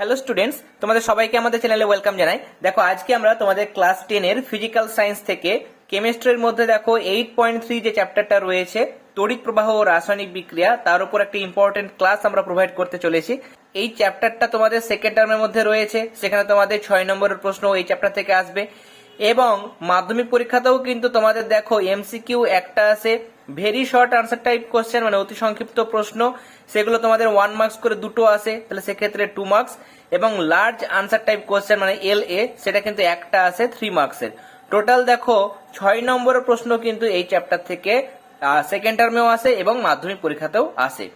Hello students তোমাদের সবাইকে আমাদের চ্যানেলে ওয়েলকাম জানাই। দেখো, আজকে আমরা তোমাদের ক্লাস টেনের ফিজিক্যাল সায়েন্স থেকে কেমিস্ট্রির মধ্যে দেখো এইট পয়েন্ট থ্রি যে চ্যাপ্টারটা রয়েছে, তড়িৎ প্রবাহ ও রাসায়নিক বিক্রিয়া, তার উপর একটা ইম্পর্টেন্ট ক্লাস আমরা প্রোভাইড করতে চলেছি। এই চ্যাপ্টারটা তোমাদের সেকেন্ড টার্মের মধ্যে রয়েছে, সেখানে তোমাদের ছয় নম্বরের প্রশ্ন এই চ্যাপ্টার থেকে আসবে। এবং মাধ্যমিক পরীক্ষাতেও কিন্তু তোমাদের দেখো এমসিকিউ একটা আছে very short answer type question মানে অতি সংক্ষিপ্ত প্রশ্ন। সেগুলো তোমাদের ওয়ান মার্কস করে দুটো আসে তাহলে সেক্ষেত্রে টু মার্কস এবং লার্জ আনসার টাইপ কোশ্চেন মানে এল এ সেটা কিন্তু একটা আছে থ্রি মার্কসের টোটাল দেখো, ছয় নম্বরের প্রশ্ন কিন্তু এই চ্যাপ্টার থেকে সেকেন্ড টার্মেও আসে এবং মাধ্যমিক পরীক্ষাতেও আসে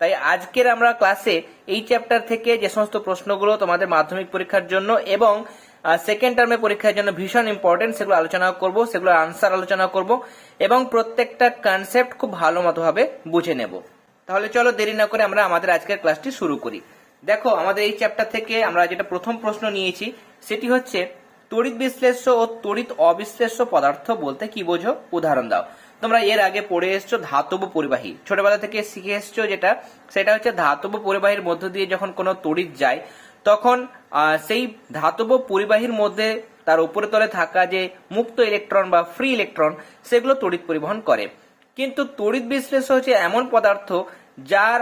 তাই আজকের আমরা ক্লাসে এই চ্যাপ্টার থেকে যে সমস্ত প্রশ্নগুলো তোমাদের মাধ্যমিক পরীক্ষার জন্য এবং সেকেন্ড টার্মে পরীক্ষার জন্য ভীষণ ইম্পর্টেন্ট সেগুলো আলোচনা করব, সেগুলো আনসার আলোচনা করব এবং প্রত্যেকটা কনসেপ্ট খুব ভালো মতোভাবে বুঝে নেব। তাহলে চলো দেরি না করে আমরা আমাদের আজকের ক্লাসটি শুরু করি। দেখো, আমাদের এই চ্যাপ্টার থেকে আমরা যেটা প্রথম প্রশ্ন নিয়েছি, সেটি হচ্ছে, তড়িৎ বিশ্লেষ্য ও তড়িৎ অবিশ্লেষ্য পদার্থ বলতে কি বোঝো? উদাহরণ দাও। তোমরা এর আগে পড়ে এসছো ধাতব পরিবাহী। ছোটবেলা থেকে শিখে এসছো যেটা, সেটা হচ্ছে ধাতব পরিবাহীর মধ্য দিয়ে যখন কোনো তড়িৎ যায়, তখন সেই ধাতব পরিবাহীর মধ্যে তার উপরে তলে থাকা যে মুক্ত ইলেকট্রন বা ফ্রি ইলেকট্রন সেগুলো তড়িৎ পরিবহন করে। কিন্তু তড়িৎ বিশ্লেষ্য হচ্ছে এমন পদার্থ যার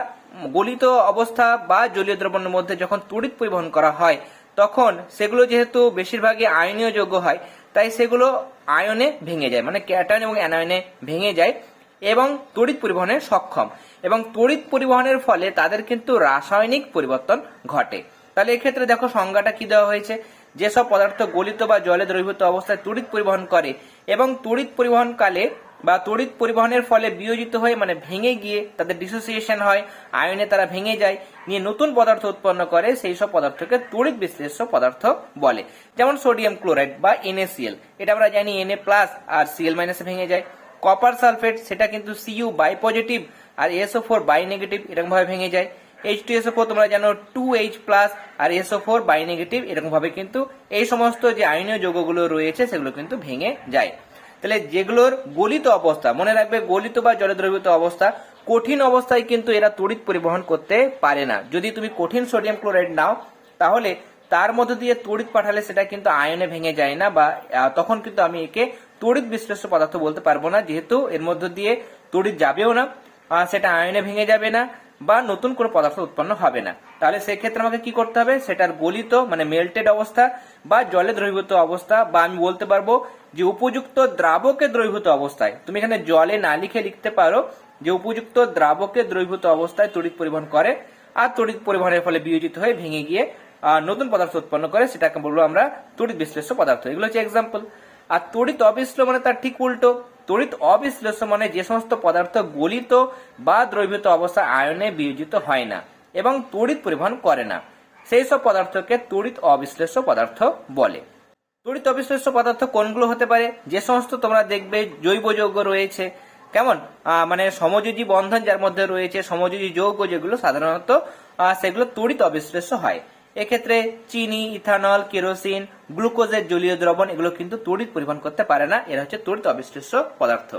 গলিত অবস্থা বা জলীয় দ্রবণের মধ্যে যখন তড়িৎ পরিবহন করা হয়, তখন সেগুলো যেহেতু বেশিরভাগই আয়নীয় যোগ্য হয়, তাই সেগুলো আয়নে ভেঙে যায় মানে ক্যাটায়ন এবং অ্যানায়নে ভেঙে যায় এবং তড়িৎ পরিবহনে সক্ষম। এবং তড়িৎ পরিবহনের ফলে তাদের কিন্তু রাসায়নিক পরিবর্তন ঘটে। তাহলে এক্ষেত্রে দেখো সংজ্ঞাটা কি দেওয়া হয়েছে? যেসব পদার্থ গলিত বা জলে দ্রবীভূত অবস্থায় তড়িৎ পরিবহন করে এবং তড়িৎ পরিবহনকালে বা তড়িৎ পরিবহনের ফলে বিয়োজিত হয়ে মানে ভেঙে গিয়ে তাদের ডিসোসিয়েশন হয়, আয়নে তারা ভেঙে যায়, নিয়ে নতুন পদার্থ উৎপন্ন করে সেই সব পদার্থকে তড়িৎ বিশ্লেষ্য পদার্থ বলে। যেমন সোডিয়াম ক্লোরাইড বা NaCl, এটা আমরা জানি এনএ প্লাস আর সিএল মাইনাসে ভেঙে যায়। কপার সালফেট সেটা কিন্তু সিইউ বাই পজিটিভ আর এসও ফোর বাই নেগেটিভ এরকম ভাবে ভেঙে যায়। এইচ টু এসও ফোর তোমরা জানো টু এইচ প্লাস আর এসও ফোর বাই নেগেটিভ এরকম ভাবে কিন্তু এই সমস্ত যে আয়নীয় যৌগগুলো রয়েছে সেগুলো কিন্তু ভেঙে যায়। তাহলে যেগুলোর গলিত অবস্থা, মনে রাখবে গলিত বা জলে দ্রবীভূত অবস্থা, কঠিন অবস্থায় কিন্তু এরা তড়িৎ পরিবহন করতে পারে না। যদি তুমি কঠিন সোডিয়াম ক্লোরাইড নাও, তাহলে তার মধ্য দিয়ে তড়িৎ পাঠালে সেটা কিন্তু আয়নে ভেঙে যায় না বা তখন কিন্তু আমি একে তড়িৎ বিশ্লেষ্য পদার্থ বলতে পারব না, যেহেতু এর মধ্য দিয়ে তড়িৎ যাবেও না সেটা আয়নে ভেঙে যাবে না। বা নতুন কোনো পদার্থ উৎপন্ন হবে না। তাহলে সেক্ষেত্রে আমাকে কি করতে হবে? সেটার গলিত মানে মেল্টেড অবস্থা বা জলে দ্রবীভূত অবস্থা বা আমি বলতে পারব যে উপযুক্ত দ্রাবকে দ্রবীভূত অবস্থায়। তুমি এখানে জলে না লিখে লিখতে পারো যে উপযুক্ত দ্রাবকে দ্রবীভূত অবস্থায় তড়িৎ পরিবহন করে আর তড়িৎ পরিবহনের ফলে বিয়োজিত হয়ে ভেঙে গিয়ে নতুন পদার্থ উৎপন্ন করে, সেটাকে বলব আমরা তড়িৎ বিশ্লেষ্য পদার্থ। এগুলো হচ্ছে এক্সাম্পল আর তড়িৎ মানে তার ঠিক উল্টো। তড়িৎ মানে যে সমস্ত পদার্থ গলিত বা দ্রবীভূত অবস্থা আয়নে বিয়োজিত হয় না এবং তড়িৎ পরিবহন করে না, সেই সব পদার্থকে তড়িৎ অবিশ্লেষ্য পদার্থ বলে। তড়িৎ অবিশ্লেষ্য পদার্থ কোনগুলো হতে পারে? যে সমস্ত তোমরা দেখবে জৈব যৌগ রয়েছে। কেমন? মানে সমযোজী বন্ধন যার মধ্যে রয়েছে, সমযোজী যৌগ যেগুলো সাধারণত সেগুলো তড়িৎ অবিশ্লেষ্য হয়। এক্ষেত্রে চিনি, ইথানল, কেরোসিন, গ্লুকোজের জলীয় দ্রবণ এগুলো কিন্তু তড়িৎ পরিবহন করতে পারে না। এরা হচ্ছে তড়িৎ অবিশ্লেষ্য পদার্থ।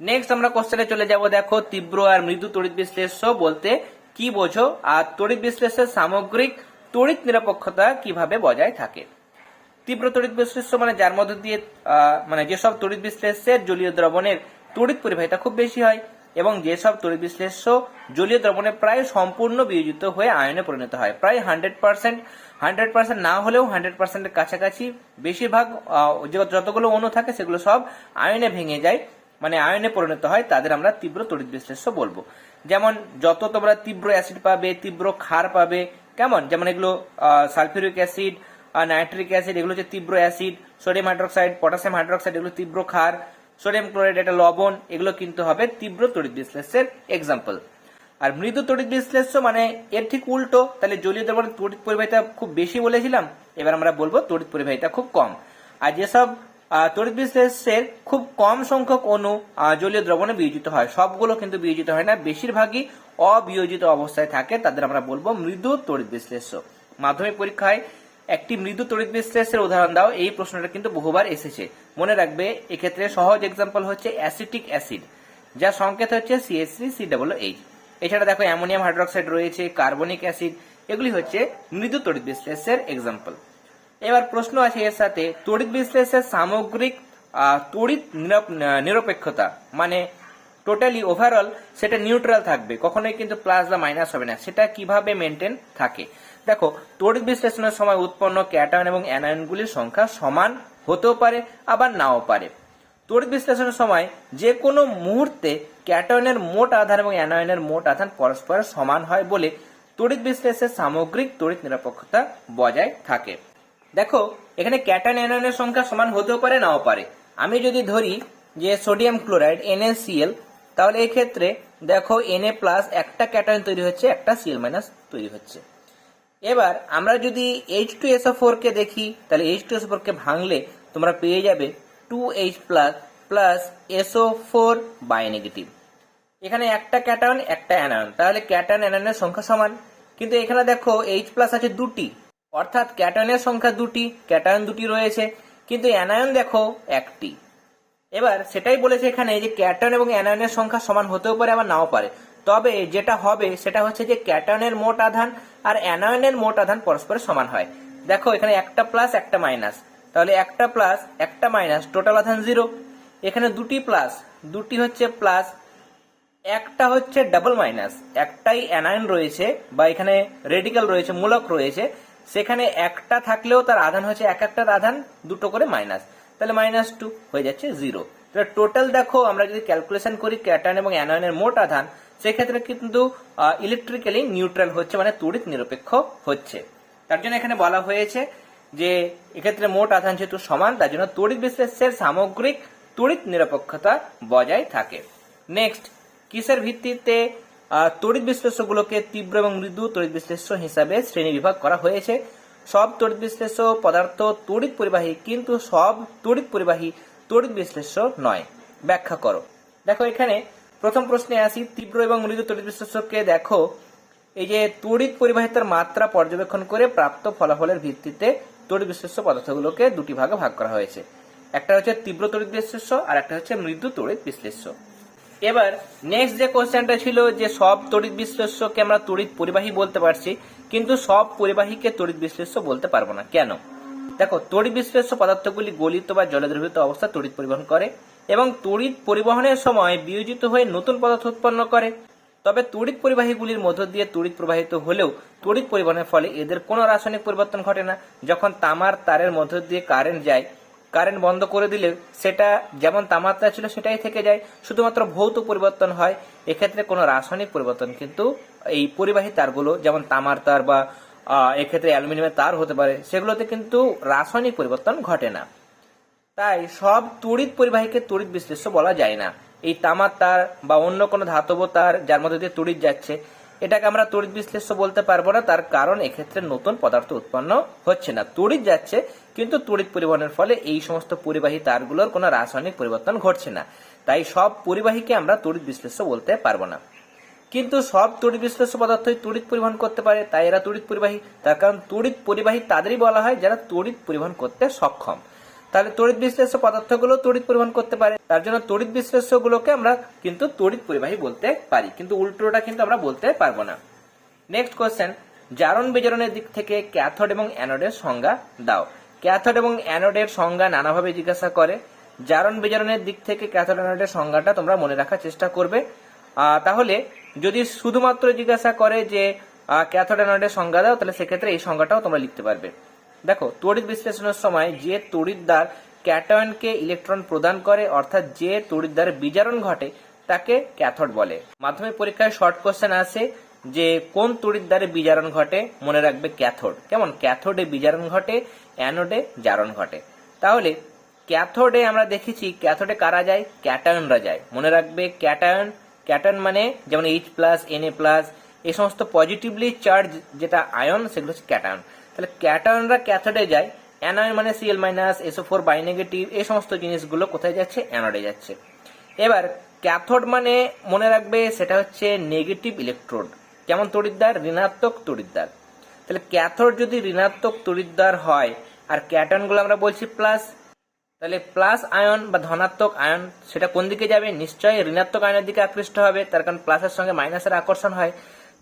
নেক্সট আমরা কোশ্চেনে চলে যাব, দেখো, তীব্র আর মৃদু তড়িৎ বিশ্লেষ্য বলতে কি বোঝো আর তড়িৎ বিশ্লেষের সামগ্রিক তড়িৎ নিরপেক্ষতা কীভাবে বজায় থাকে? তীব্র তড়িৎ বিশ্লেষ্য মানে যার মধ্য দিয়ে মানে যেসব তড়িৎ বিশ্লেষ্যের জলীয় দ্রবণের তড়িৎ পরিবাহিতা খুব বেশি হয় এবং যেসব তড়িৎ বিশ্লেষ্য জলীয় দ্রবণে প্রায় সম্পূর্ণ বিয়োজিত হয়ে আয়নে পরিণত হয়। প্রায় হান্ড্রেড পার্সেন্ট হান্ড্রেড পার্সেন্ট না হলেও হান্ড্রেড পার্সেন্টের কাছাকাছি বেশিরভাগ যতগুলো অণু থাকে সেগুলো সব আয়নে ভেঙে যায় মানে আয়নে পরিণত হয়, তাদের আমরা তীব্র তড়িৎ বিশ্লেষ্য বলব। যেমন যত তোমরা তীব্র অ্যাসিড পাবে, তীব্র ক্ষার পাবে, কেমন? যেমন এগুলো সালফিউরিক অ্যাসিড নাইট্রিক অ্যাসিড, এগুলো হচ্ছে তীব্র acid, sodium hydroxide, potassium hydroxide, এগুলো তীব্র ক্ষার সোডিয়াম ক্লোরাইড এটা লবণ এগুলো কিন্তু হবে তীব্র তড়িৎ বিশ্লেষ্যের এক্সাম্পল আর মৃদু তড়িৎ বিশ্লেষ্য মানে এর ঠিক উল্টো তাহলে জলীয় দ্রবণের তড়িৎ পরিবাহিতা খুব বেশি বলেছিলাম এবার আমরা বলব তড়িৎ পরিবাহিতা খুব কম। আর যেসব তড়িৎ বিশ্লেষ্যের খুব কম সংখ্যক আহ, জলীয় দ্রবণে বিয়োজিত হয় সবগুলো কিন্তু বিয়োজিত হয় না বেশিরভাগই অবিয়োজিত অবস্থায় থাকে তাদের আমরা বলব মৃদু তড়িৎ বিশ্লেষ্য মাধ্যমিক পরীক্ষায় একটি মৃদু তড়িৎ বিশ্লেষের উদাহরণ দাও, এই প্রশ্নটা কিন্তু বহুবার এসেছে। মনে রাখবে, এক্ষেত্রে সহজ এক্সাম্পল হচ্ছে অ্যাসিটিক অ্যাসিড যার সংকেত হচ্ছে সিএস থ্রি সি এইচ এছাড়া দেখো, অ্যামোনিয়াম হাইড্রোক্সাইড রয়েছে, কার্বনিক অ্যাসিড, এগুলি হচ্ছে মৃদু তড়িৎ বিশ্লেষের এক্সাম্পল এবার প্রশ্ন আছে এর সাথে তড়িৎ বিশ্লেষের সামগ্রিক তড়িৎ নিরপ- নিরপেক্ষতা মানে টোটালি ওভারঅল সেটা নিউট্রাল থাকবে, কখনোই কিন্তু প্লাস বা মাইনাস হবে না, সেটা কীভাবে মেনটেন থাকে? দেখো, তড়িৎ বিশ্লেষণের সময় উৎপন্ন ক্যাটায়ন এবং অ্যানায়নগুলির সংখ্যা সমান হতেও পারে, আবার নাও পারে। তড়িৎ বিশ্লেষণের সময় যে কোনো মুহূর্তে ক্যাটায়নের মোট আধান এবং অ্যানায়নের মোট আধান পরস্পর সমান হয় বলে তড়িৎ বিশ্লেষের সামগ্রিক তড়িৎ নিরপেক্ষতা বজায় থাকে। দেখো, এখানে ক্যাটায়ন অ্যানায়নের সংখ্যা সমান হতেও পারে, নাও পারে। আমি যদি ধরি যে সোডিয়াম ক্লোরাইড NaCl তাহলে এই ক্ষেত্রে দেখো Na প্লাস একটা ক্যাটায়ন তৈরি হচ্ছে, একটা Cl মাইনাস তৈরি হচ্ছে। এবার আমরা যদি এইচ টু এসও ফোর কে দেখি, তাহলে এইচ টু এসও ফোর কে ভাঙলে তোমরা পেয়ে যাবে two H plus plus SO four bi negative এখানে একটা ক্যাটায়ন একটা অ্যানায়ন। তাহলে ক্যাটায়ন অ্যানায়নের সংখ্যা সমান। কিন্তু এখানে দেখো এইচ প্লাস আছে দুটি। অর্থাৎ ক্যাটায়নের সংখ্যা দুটি ক্যাটায়ন দুটি রয়েছে, কিন্তু অ্যানায়ন দেখো একটি। এবার সেটাই বলেছে এখানে যে ক্যাটায়ন এবং অ্যানায়নের সংখ্যা সমান হতেও পারে, আবার নাও পারে। তবে যেটা হবে সেটা হচ্ছে যে ক্যাটায়নের মোট আধান আর অ্যানায়নের মোট আধান পরস্পরের সমান হয়। দেখো, এখানে একটা প্লাস একটা মাইনাস তাহলে একটা প্লাস একটা মাইনাস টোটাল আধান জিরো এখানে দুটি প্লাস দুটি হচ্ছে প্লাস একটা হচ্ছে ডাবল মাইনাস একটাই অ্যানায়ন রয়েছে বা এখানে রেডিক্যাল রয়েছে, মূলক রয়েছে। সেখানে একটা থাকলেও তার আধান হচ্ছে এক একটার আধান, দুটো করে মাইনাস তাহলে মাইনাস টু হয়ে যাচ্ছে জিরো তাহলে টোটাল দেখো, আমরা যদি ক্যালকুলেশন করি ক্যাটার্ন এবং অ্যানায়নের মোট আধান সেক্ষেত্রে কিন্তু ইলেকট্রিক্যালি নিউট্রাল হচ্ছে মানে তড়িৎ নিরপেক্ষ হচ্ছে। তার জন্য এখানে বলা হয়েছে যে, এক্ষেত্রে মোট আধান যেহেতু সমান, তার জন্য তড়িৎ বিশ্লেষের সামগ্রিক তড়িৎ নিরপেক্ষতা বজায় থাকে। নেক্সট কিসের ভিত্তিতে তড়িৎ বিশ্লেষ্যগুলোকে তীব্র এবং মৃদু তড়িৎ বিশ্লেষ্য হিসাবে শ্রেণি বিভাগ করা হয়েছে? সব তড়িৎ বিশ্লেষ্য পদার্থ তড়িৎ পরিবাহী, কিন্তু সব তড়িৎ পরিবাহী তড়িৎ বিশ্লেষ্য নয়। ব্যাখ্যা করো। দেখো এখানে প্রথম প্রশ্নে আসি, তীব্র এবং মৃদু তড়িৎ বিশ্লেষ্যকে দেখো। এই যে তড়িৎ পরিবাহিতার মাত্রা পর্যবেক্ষণ করে প্রাপ্ত ফলাফলের ভিত্তিতে তড়িৎ বিশ্লেষ্য পদার্থগুলোকে দুটি ভাগে ভাগ করা হয়েছে। একটা হচ্ছে তীব্র তড়িৎ বিশ্লেষ্য, আর একটা হচ্ছে মৃদু তড়িৎ বিশ্লেষ্য। এবার নেক্সট যে কোশ্চেনটা ছিল যে সব তড়িৎ বিশ্লেষ্যকে আমরা তড়িৎ পরিবাহী বলতে পারছি, কিন্তু সব পরিবাহীকে তড়িৎ বিশ্লেষ্য বলতে পারব না। কেন? দেখো, তড়িৎ বিশ্লেষ্য পদার্থগুলি গলিত বা জলে দ্রবীভূত অবস্থা তড়িৎ পরিবহন করে। এবং তড়িৎ পরিবহনের সময় বিয়োজিত হয়ে নতুন পদার্থ উৎপন্ন করে। তবে তড়িৎ পরিবাহীগুলির মধ্য দিয়ে তড়িৎ প্রবাহিত হলেও তড়িৎ পরিবহনের ফলে এদের কোনো রাসায়নিক পরিবর্তন ঘটে না। যখন তামার তারের মধ্য দিয়ে কারেন্ট যায়, কারেন্ট বন্ধ করে দিলে সেটা যেমন তাপমাত্রা ছিল সেটাই থেকে যায়, শুধুমাত্র ভৌত পরিবর্তন হয়। এক্ষেত্রে কোনো রাসায়নিক পরিবর্তন কিন্তু এই পরিবাহী তারগুলো যেমন তামার তার বা এক্ষেত্রে অ্যালুমিনিয়ামের তার হতে পারে, সেগুলোতে কিন্তু রাসায়নিক পরিবর্তন ঘটে না। তাই সব তড়িৎ পরিবাহীকে তড়িৎ বিশ্লেষ্য বলা যায় না। এই তামার তার বা অন্য কোনো ধাতব তার যার মধ্যে দিয়ে তড়িৎ যাচ্ছে, এটাকে আমরা তড়িৎ বিশ্লেষ্য বলতে পারব না। তার কারণ এক্ষেত্রে নতুন পদার্থ উৎপন্ন হচ্ছে না। তড়িৎ যাচ্ছে, কিন্তু তড়িৎ পরিবহনের ফলে এই সমস্ত পরিবাহী তারগুলোর কোনো রাসায়নিক পরিবর্তন ঘটছে না। তাই সব পরিবাহীকে আমরা তড়িৎ বিশ্লেষ্য বলতে পারব না। কিন্তু সব তড়িৎ বিশ্লেষ্য পদার্থই তড়িৎ পরিবহন করতে পারে, তাই এরা তড়িৎ পরিবাহী। তার কারণ তড়িৎ পরিবাহী তাদেরই বলা হয় যারা তড়িৎ পরিবহন করতে সক্ষম। তাহলে তড়িৎ বিশ্লেষ্য পদার্থগুলো তড়িৎ পরিবহন করতে পারে। তার জন্য তড়িৎ বিশ্লেষ্যগুলোকে আমরা কিন্তু তড়িৎ পরিবাহী বলতে পারি। কিন্তু উল্টোটা কিন্তু আমরা বলতে পারব না। নেক্সট কোশ্চেন জারণ বিজারণের দিক থেকে ক্যাথড এবং অ্যানোডের সংজ্ঞা দাও। ক্যাথড এবং অ্যানোডের সংজ্ঞা নানাভাবে জিজ্ঞাসা করে। জারণ বিজারণের দিক থেকে ক্যাথোড অ্যানোডের সংজ্ঞাটা তোমরা মনে রাখার চেষ্টা করবে। তাহলে যদি শুধুমাত্র জিজ্ঞাসা করে যে ক্যাথড অ্যানোডের সংজ্ঞা দাও, তাহলে সেক্ষেত্রে এই সংজ্ঞাটাও তোমরা লিখতে পারবে। দেখো তড়িৎ বিশ্লেষণের সময় যে তড়িৎদ্বার ক্যাটায়নকে ইলেকট্রন প্রদান করে, অর্থাৎ যে তড়িৎদ্বার বিজারণ ঘটে, তাকে ক্যাথড বলে। মাধ্যমিক পরীক্ষায় শর্ট কোশ্চেন আসে যে কোন তড়িৎদ্বারে বিজারণ ঘটে, মনে রাখবে ক্যাথোড। কেমন? ক্যাথোডে বিজারণ ঘটে, অ্যানোডে জারণ ঘটে। তাহলে ক্যাথোডে আমরা দেখেছি, ক্যাথোডে কারা যায়? ক্যাটায়নরা যায়। মনে রাখবে ক্যাটায়ন ক্যাটায়ন মানে যেমন H plus N A plus এই সমস্ত পজিটিভলি চার্জ যেটা আয়ন সেগুলো হচ্ছে ক্যাটায়ন। তাহলে ক্যাটায়নরা ক্যাথোডে যায়, অ্যানায়ন মানে CL minus SO four bi negative এই সমস্ত জিনিসগুলো কোথায় যাচ্ছে? অ্যানোডে যাচ্ছে। এবার ক্যাথোড মানে মনে রাখবে সেটা হচ্ছে নেগেটিভ ইলেকট্রোড যেমন তড়িৎদ্বার? ঋণাত্মক তড়িৎদ্বার। তাহলে ক্যাথোড যদি ঋণাত্মক তড়িৎদ্বার হয়, আর ক্যাটায়নগুলো আমরা বলছি প্লাস তাহলে প্লাস আয়ন বা ধনাত্মক আয়ন সেটা কোন দিকে যাবে? নিশ্চয়ই ঋণাত্মক আয়নের দিকে আকৃষ্ট হবে, তার কারণ প্লাসের সঙ্গে মাইনাসের আকর্ষণ হয়।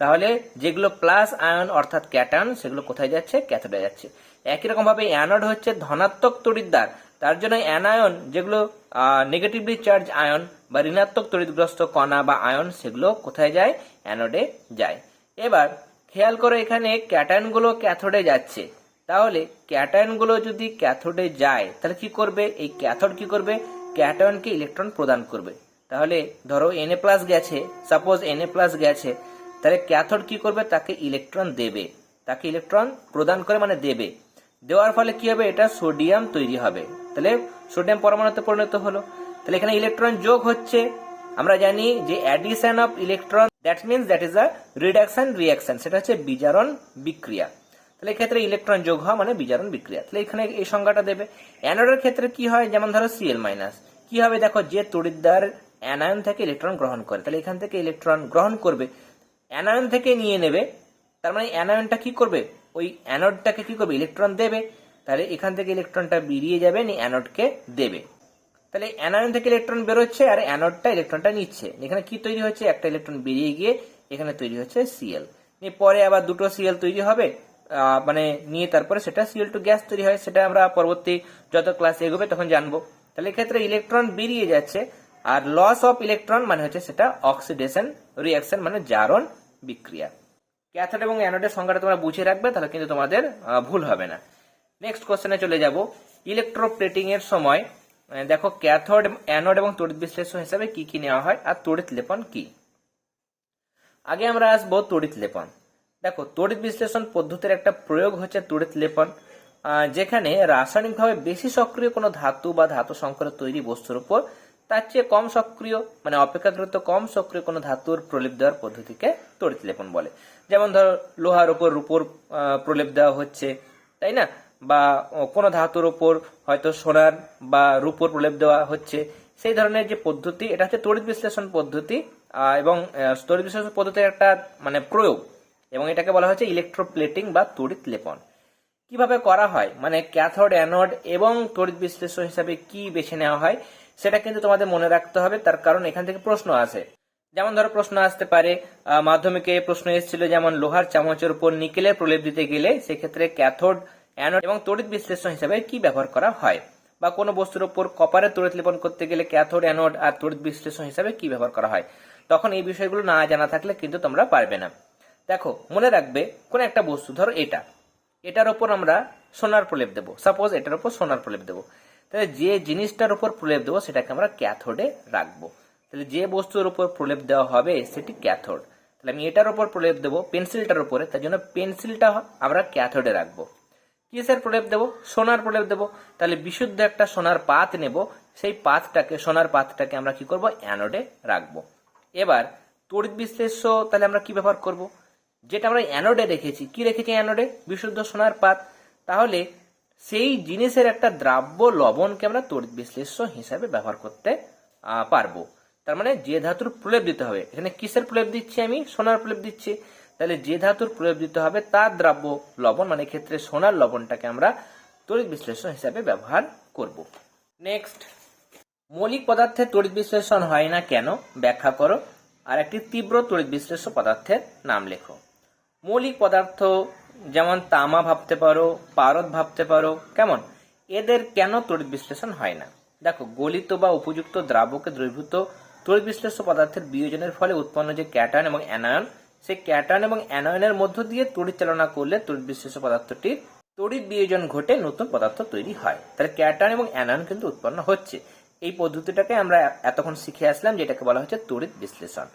তাহলে যেগুলো প্লাস আয়ন অর্থাৎ ক্যাটায়ন সেগুলো কোথায় যাচ্ছে? ক্যাথোডে যাচ্ছে। একই রকম ভাবে অ্যানোড হচ্ছে ধনাত্মক তড়িৎদ্বার তার জন্য অ্যানায়ন যেগুলো নেগেটিভলি চার্জ আয়ন বা ঋণাত্মক তড়িৎগ্রস্ত কণা বা আয়ন, সেগুলো কোথায় যায়? অ্যানোডে যায়। এবার খেয়াল করো এখানে ক্যাটায়নগুলো ক্যাথোডে যাচ্ছে। তাহলে ক্যাটায়নগুলো যদি ক্যাথোডে যায়, তাহলে কি করবে? এই ক্যাথোড কি করবে? ক্যাটায়নকে ইলেকট্রন প্রদান করবে। তাহলে ধরো এনএ প্লাস গেছে সাপোজ এনএ প্লাস গেছে তাহলে ক্যাথড কি করবে? তাকে ইলেকট্রন দেবে। তাকে ইলেকট্রন প্রদান করে মানে দেবে। দেওয়ার ফলে কি হবে? এটা সোডিয়াম তৈরি হবে। তাহলে সোডিয়াম পরমাণুতে পরিণত হলো। তাহলে এখানে ইলেকট্রন যোগ হচ্ছে। আমরা জানি যে addition of electron that means that is a reduction reaction সেটা হচ্ছে বিজারণ বিক্রিয়া। তাহলে এক্ষেত্রে ইলেকট্রন যোগ হওয়া মানে বিজারণ বিক্রিয়া। তাহলে এখানে এই সংজ্ঞাটা দেবে। অ্যানোডের ক্ষেত্রে কি হয়? যেমন ধরো সিএল মাইনাস কি হবে? দেখো যে তড়িৎদ্বার অ্যানায়ন থেকে ইলেকট্রন গ্রহণ করে। তাহলে এখান থেকে ইলেকট্রন গ্রহণ করবে। অ্যানায়ন থেকে নিয়ে নেবে, তার মানে অ্যানায়নটা কি করবে? ওই অ্যানোডটাকে কি করবে? ইলেকট্রন দেবে। তাহলে এখান থেকে ইলেকট্রনটা বেরিয়ে যাবে, নিয়ে অ্যানোডকে দেবে। তাহলে অ্যানায়ন থেকে ইলেকট্রন বেরোচ্ছে আর অ্যানোডটা ইলেকট্রনটা নিচ্ছে। এখানে কি তৈরি হচ্ছে? একটা ইলেকট্রন বেরিয়ে গিয়ে এখানে তৈরি হচ্ছে সিএল পরে আবার দুটো সিএল তৈরি হবে মানে নিয়ে তারপরে সেটা সিএল টু গ্যাস তৈরি হয়। সেটা আমরা পরবর্তী যত ক্লাস এগোবে তখন জানব। তাহলে এক্ষেত্রে ইলেকট্রন বেরিয়ে যাচ্ছে। আর লস অফ ইলেকট্রন মানে হচ্ছে সেটা অক্সিডেশন রিয়াকশন মানে জারণ বিক্রিয়া। ক্যাথোড এবং অ্যানোডের সংখ্যাটা তোমরা বুঝে রাখবে, তাহলে কিন্তু তোমাদের ভুল হবে না। নেক্সট কোশ্চেনে চলে যাব। ইলেকট্রোপ্লেটিং এর সময় দেখো ক্যাথোড অ্যানোড এবং তড়িৎ বিশ্লেষণ হিসাবে কি কি নেওয়া হয় আর তড়িৎ লেপন কি? আগে আমরা আসব তড়িৎ লেপন। দেখো, তড়িৎ বিশ্লেষণ পদ্ধতির একটা প্রয়োগ হচ্ছে তড়িৎ লেপন যেখানে রাসায়নিকভাবে বেশি সক্রিয় কোনো ধাতু বা ধাতু সংকরের তৈরি বস্তুর উপর তার চেয়ে কম সক্রিয় মানে অপেক্ষাকৃত কম সক্রিয় কোনো ধাতুর প্রলেপ দেওয়ার পদ্ধতিকে তড়িৎ লেপন বলে। যেমন ধর, লোহার উপর রূপোর প্রলেপ দেওয়া হচ্ছে, তাই না? বা কোনো ধাতুর উপর হয়তো সোনার বা রূপোর প্রলেপ দেওয়া হচ্ছে, সেই ধরনের যে পদ্ধতি, এটা হচ্ছে তড়িৎ বিশ্লেষণ পদ্ধতি এবং তড়িৎ বিশ্লেষণ পদ্ধতির একটা মানে প্রয়োগ, এবং এটাকে বলা হচ্ছে ইলেকট্রোপ্লেটিং বা তড়িৎ লেপন কীভাবে করা হয়? মানে ক্যাথোড, অ্যানোড এবং তড়িৎ বিশ্লেষণ হিসাবে কি বেছে নেওয়া হয়? সেটা কিন্তু তোমাদের মনে রাখতে হবে, তার কারণ এখান থেকে প্রশ্ন আসে যেমন ধরো প্রশ্ন আসতে পারে মাধ্যমিকে প্রশ্ন এসেছিল যেমন লোহার চামচের উপর নিকেলের প্রলেপ দিতে গেলে সেক্ষেত্রে ক্যাথোড, অ্যানোড এবং তড়িৎ বিশ্লেষণ হিসাবে কি ব্যবহার করা হয়? বা কোনো বস্তুর উপর কপারের তড়িৎ লেপন করতে গেলে ক্যাথোড, অ্যানোড আর তড়িৎ বিশ্লেষণ হিসাবে কি ব্যবহার করা হয়? তখন এই বিষয়গুলো না জানা থাকলে কিন্তু তোমরা পারবে না। দেখো, মনে রাখবে, কোন একটা বস্তু, ধরো এটা, এটার উপর আমরা সোনার প্রলেপ দেবো। সাপোজ এটার উপর সোনার প্রলেপ দেবো। তাহলে যে জিনিসটার উপর প্রলেপ দেবো সেটাকে আমরা ক্যাথোডে রাখব। তাহলে যে বস্তুর উপর প্রলেপ দেওয়া হবে সেটি ক্যাথোড। তাহলে আমি এটার উপর প্রলেপ দেবো পেন্সিলটার উপরে, তার জন্য পেন্সিলটা আমরা ক্যাথোডে রাখব। কিসের প্রলেপ দেবো? সোনার প্রলেপ দেবো। তাহলে বিশুদ্ধ একটা সোনার পাত নেব। সেই পাতটাকে, সোনার পাতটাকে আমরা কি করব? অ্যানোডে রাখব। এবার তড়িৎ বিশ্লেষ্য তাহলে আমরা কি ব্যবহার করব? যেটা আমরা অ্যানোডে রেখেছি। কি রেখেছি অ্যানোডে বিশুদ্ধ সোনার পাত। তাহলে সেই জিনিসের একটা দ্রাব্য লবণকে আমরা তড়িৎ বিশ্লেষ্য হিসাবে ব্যবহার করতে পারব। তার মানে যে ধাতুর প্রলেপ দিতে হবে, এখানে কিসের প্রলেপ দিচ্ছি আমি? সোনার প্রলেপ দিচ্ছি। তাহলে যে ধাতুর প্রলেপ দিতে হবে তার দ্রাব্য লবণ মানে ক্ষেত্রে সোনার লবণটাকে আমরা তড়িৎ বিশ্লেষণ হিসাবে ব্যবহার করব। নেক্সট মৌলিক পদার্থের তড়িৎ বিশ্লেষণ হয় না কেন? ব্যাখ্যা করো। আর একটি তীব্র তড়িৎ বিশ্লেষ্য পদার্থের নাম লেখো। মৌলিক পদার্থ যেমন তামা ভাবতে পারো, পারদ ভাবতে পারো, কেমন? এদের কেন তড়িৎ বিশ্লেষণ হয় না? দেখো, গলিত বা উপযুক্ত দ্রাবকে দ্রবীভূত তড়িৎ বিশ্লেষ্য পদার্থের বিয়োজনের ফলে উৎপন্ন যে ক্যাটায়ন এবং অ্যানায়ন, সেই ক্যাটায়ন এবং অ্যানায়নের মধ্য দিয়ে তড়িৎ চালনা করলে তড়িৎ বিশ্লেষ্য পদার্থটির তড়িৎ বিয়োজন ঘটে নতুন পদার্থ তৈরি হয়। তাহলে ক্যাটায়ন এবং অ্যানায়ন কিন্তু উৎপন্ন হচ্ছে। এই পদ্ধতিটাকে আমরা এতক্ষণ শিখে আসলাম, যেটাকে বলা হচ্ছে তড়িৎ বিশ্লেষণ।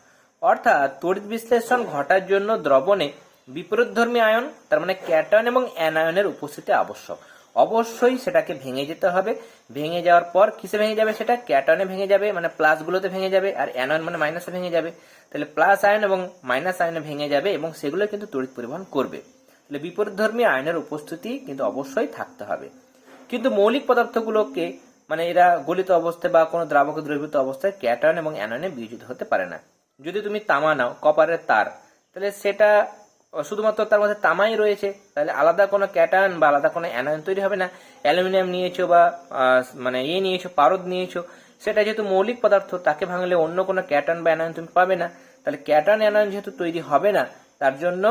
অর্থাৎ তড়িৎ বিশ্লেষণ ঘটার জন্য দ্রবণে বিপরীতধর্মী আয়ন, তার মানে ক্যাটায়ন এবং অ্যানায়নের উপস্থিতি আবশ্যক। অবশ্যই সেটাকে ভেঙে যেতে হবে। ভেঙে যাওয়ার পর কিসে ভেঙে যাবে সেটা? ক্যাটনে ভেঙে যাবে মানে প্লাস গুলোতে ভেঙে যাবে, আর অ্যানয়ন মানে মাইনাসে ভেঙে যাবে। তাহলে প্লাস আয়ন এবং মাইনাস আয়নে ভেঙে যাবে এবং সেগুলো কিন্তু তড়িৎ পরিবহন করবে। তাহলে বিপরীতধর্মী আয়নের উপস্থিতি কিন্তু অবশ্যই থাকতে হবে। কিন্তু মৌলিক পদার্থগুলোকে মানে এরা গলিত অবস্থায় বা কোনো দ্রাবক দ্রবীভূত অবস্থায় ক্যাটায়ন এবং অ্যানয়নে বিয়োজিত হতে পারে না। যদি তুমি তামা নাও, কপারের তার, তাহলে সেটা শুধুমাত্র তার মধ্যে তামাই রয়েছে, তাহলে আলাদা কোনো ক্যাটায়ন বা আলাদা কোনো অ্যানায়ন তৈরি হবে না। অ্যালুমিনিয়াম নিয়েছো বা মানে ইয়ে নিয়েছো, পারদ নিয়েছো, সেটা যেহেতু মৌলিক পদার্থ, তাকে ভাঙলে অন্য কোনো ক্যাটার্ন বা অ্যানায়ন তুমি পাবে না। তাহলে ক্যাটার্ন অ্যানায়ন যেহেতু তৈরি হবে না, তার জন্য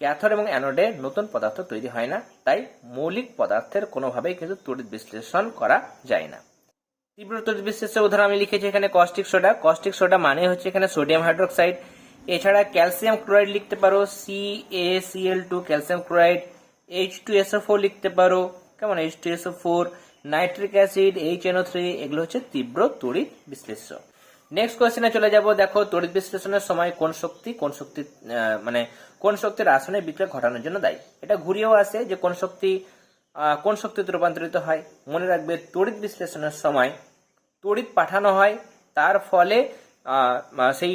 ক্যাথর এবং অ্যানোডে নতুন পদার্থ তৈরি হয় না। তাই মৌলিক পদার্থের কোনোভাবেই কিন্তু তড়িৎ বিশ্লেষণ করা যায় না। তীব্র তড়িৎ বিশ্লেষণের উদাহরণ আমি লিখেছি এখানে কস্টিক সোডা কস্টিক সোডা মানে হচ্ছে এখানে সোডিয়াম হাইড্রোক্সাইড এছাড়া ক্যালসিয়াম ক্লোরাইড লিখতে পারো C A CL two calcium chloride H two SO four লিখতে পারো, কেমন? H two SO four nitric acid H NO three এগুলো হচ্ছে তীব্র তড়িৎ বিশ্লেষ্য নেক্সট কোয়েশ্চেনে চলে যাব, দেখো তড়িৎ বিশ্লেষণের সময় কোন শক্তি কোন শক্তি মানে কোন শক্তি রাসায়নিক বিক্রিয়া ঘটানোর জন্য দায়ী? এটা ঘুরিয়েও আসে যে কোন শক্তি কোন শক্তিতে রূপান্তরিত হয়। মনে রাখবে তড়িৎ বিশ্লেষণের সময় তড়িৎ পাঠানো হয়, তার ফলে সেই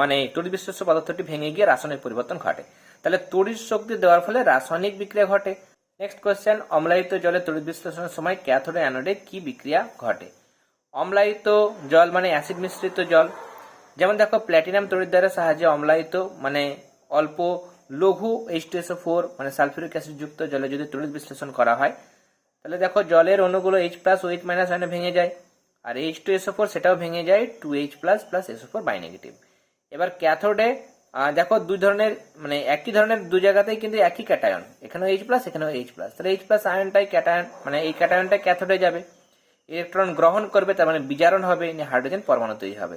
মানে তড়িৎ বিশ্লেষ্য পদার্থটি ভেঙে গিয়ে রাসায়নিক পরিবর্তন ঘটে। তাহলে তড়িৎ শক্তি দেওয়ার ফলে রাসায়নিক বিক্রিয়া ঘটে। নেক্সট কোয়েশ্চেন অম্লায়িত জলে তড়িৎ বিশ্লেষণের সময় ক্যাথোডে অ্যানোডে কি বিক্রিয়া ঘটে? অম্লায়িত জল মানে অ্যাসিড মিশ্রিত জল। যেমন দেখো, প্ল্যাটিনাম তড়িৎ দ্বারা সাহায্যে অম্লায়িত মানে অল্প লঘু এইচ ফোর মানে সালফিউরিক অ্যাসিড যুক্ত জলে যদি তড়িৎ বিশ্লেষণ করা হয়, তাহলে দেখো জলের অণুগুলো H plus O H minus ভেঙে যায়। আর এইচ টু এসও ফোর সেটাও ভেঙে যায় two H plus plus SO four bi negative এবার ক্যাথোডে দেখো দুই ধরনের মানে একই ধরনের দু জায়গাতেই কিন্তু একই ক্যাটায়ন এখানেও এইচ প্লাস এখানেও এইচ প্লাস তাহলে এইচ প্লাস আয়নটাই ক্যাটায়ন মানে এই ক্যাটায়নটা ক্যাথোডে যাবে। ইলেকট্রন গ্রহণ করবে, তার মানে বিজারণ হবে নিয়ে হাইড্রোজেন পরমাণু তৈরি হবে।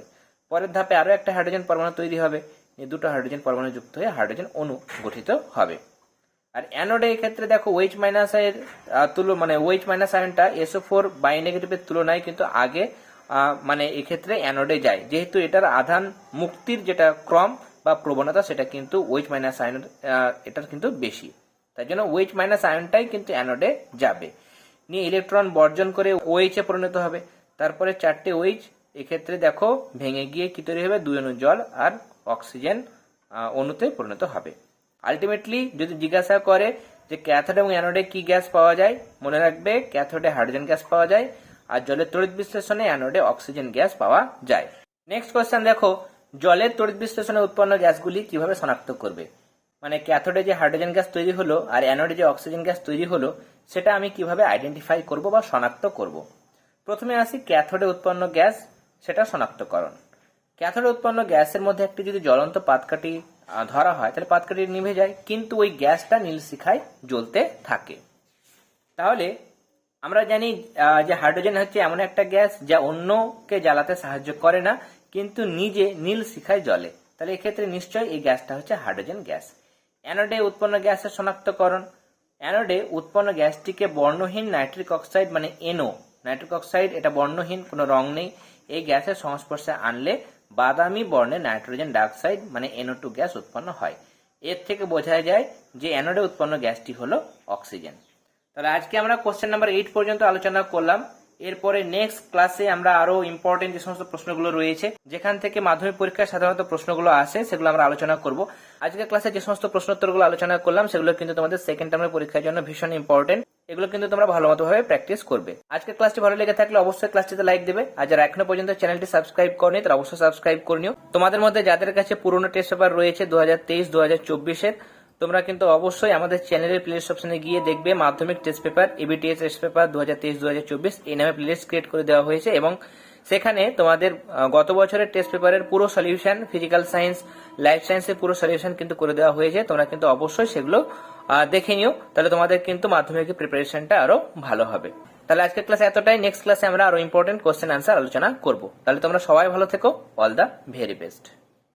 পরের ধাপে আরও একটা হাইড্রোজেন পরমাণু তৈরি হবে নিয়ে দুটো হাইড্রোজেন পরমাণু যুক্ত হয়ে হাইড্রোজেন অণু গঠিত হবে। আর অ্যানোডে এই ক্ষেত্রে দেখো ওয়েচ মাইনাস এর তুলো মানে ওয়েচ মাইনাস আয়নটা এসও ফোর বাই নেগেটিভের তুলনায় কিন্তু আগে মানে এক্ষেত্রে অ্যানোডে যায়। যেহেতু এটার আধান মুক্তির যেটা ক্রম বা প্রবণতা, সেটা কিন্তু ওয়েচ মাইনাস আয়ন এটার কিন্তু বেশি। তাই জন্য ওয়েচ মাইনাস আয়নটাই কিন্তু অ্যানোডে যাবে। নিয়ে ইলেকট্রন বর্জন করে ওএইচ এ পরিণত হবে। তারপরে চারটে ওএইচ এক্ষেত্রে দেখো ভেঙে গিয়ে কি তৈরি হবে? দুই অণু জল আর অক্সিজেন অণুতে পরিণত হবে। আলটিমেটলি যদি জিজ্ঞাসা করে যে ক্যাথোড এবং অ্যানোডে কি গ্যাস পাওয়া যায় মনে রাখবে ক্যাথোডে হাইড্রোজেন গ্যাস পাওয়া যায় আর জলের তড়িৎ বিশ্লেষণে অ্যানোডে অক্সিজেন গ্যাস পাওয়া যায়। নেক্সট কোয়েশ্চেন দেখো জলের তড়িৎ বিশ্লেষণে উৎপন্ন গ্যাসগুলি কীভাবে শনাক্ত করবে? মানে ক্যাথোডে যে হাইড্রোজেন গ্যাস তৈরি হলো আর অ্যানোডে যে অক্সিজেন গ্যাস তৈরি হলো সেটা আমি কীভাবে আইডেন্টিফাই করব বা শনাক্ত করব? প্রথমে আসি ক্যাথোডে উৎপন্ন গ্যাস সেটা শনাক্তকরণ। ক্যাথোডে উৎপন্ন গ্যাসের মধ্যে একটি যদি জ্বলন্ত পাতকাঠি আহ, ধরা হয়। তাহলে পাতকাঠি নিভে যায়, কিন্তু ওই গ্যাসটা নীল শিখায় জ্বলতে থাকে। তাহলে আমরা জানি যে হাইড্রোজেন হচ্ছে এমন একটা গ্যাস যা অন্যকে জ্বালাতে সাহায্য করে না, কিন্তু নিজে নীল শিখায় জ্বলে। তাহলে এক্ষেত্রে নিশ্চয়ই এই গ্যাসটা হচ্ছে হাইড্রোজেন গ্যাস। অ্যানোডে উৎপন্ন গ্যাসের শনাক্তকরণ। অ্যানোডে উৎপন্ন গ্যাসটিকে বর্ণহীন নাইট্রিক অক্সাইড মানে এনও নাইট্রিক অক্সাইড, এটা বর্ণহীন, কোনো রং নেই। এই গ্যাসের সংস্পর্শে আনলে বাদামি বর্ণে নাইট্রোজেন ডাইঅক্সাইড মানে এনও টু গ্যাস উৎপন্ন হয়। এর থেকে বোঝা যায় যে অ্যানোডে উৎপন্ন গ্যাসটি হলো অক্সিজেন। তাহলে আজকে আমরা কোশ্চেন নাম্বার এইট পর্যন্ত আলোচনা করলাম। এরপরে নেক্সট ক্লাসে আমরা আরও ইম্পর্টেন্ট যে সমস্ত প্রশ্নগুলো রয়েছে, যেখান থেকে মাধ্যমিক পরীক্ষায় সাধারণত প্রশ্নগুলো আসে, সেগুলো আমরা আলোচনা করব। আজকের ক্লাসে যে সমস্ত প্রশ্নোত্তরগুলো আলোচনা করলাম, সেগুলো কিন্তু তোমাদের সেকেন্ড টার্মের পরীক্ষার জন্য ভীষণ ইম্পর্টেন্ট এগুলো কিন্তু তোমরা ভালো মতো ভাবে প্র্যাকটিস করবে। আজকের ক্লাসটি ভালো লেগে থাকলে অবশ্যই ক্লাসটিতে লাইক দেবে। আর যারা এখনও পর্যন্ত চ্যানেলটি সাবস্ক্রাইব করনি, তারা অবশ্যই সাবস্ক্রাইব করে নিও। তোমাদের মধ্যে যাদের কাছে পুরনো টেস্ট পেপার রয়েছে দু হাজার তেইশ দু হাজার চব্বিশের তোমরা কিন্তু অবশ্যই আমাদের চ্যানেলের প্লেলিস্ট অপশনে গিয়ে দেখবে মাধ্যমিক test paper ABTS test paper দু হাজার তেইশ দু হাজার চব্বিশ, এই নামে প্লেলিস্ট ক্রিয়েট করে দেওয়া হয়েছে এবং সেখানে তোমাদের গত বছরের টেস্ট পেপারের পুরো সলিউশন ফিজিক্যাল সায়েন্স লাইফ সায়েন্সের পুরো সলিউশন কিন্তু করে দেওয়া হয়েছে। তোমরা কিন্তু অবশ্যই সেগুলো দেখে নিও। তাহলে তোমাদের কিন্তু মাধ্যমিকের প্রিপারেশনটা আরও ভালো হবে। তাহলে আজকের ক্লাস এতটাই। নেক্সট ক্লাসে আমরা আরও ইম্পর্টেন্ট কোশ্চেন আনসার আলোচনা করব। তাহলে তোমরা সবাই ভালো থেকো। All the very best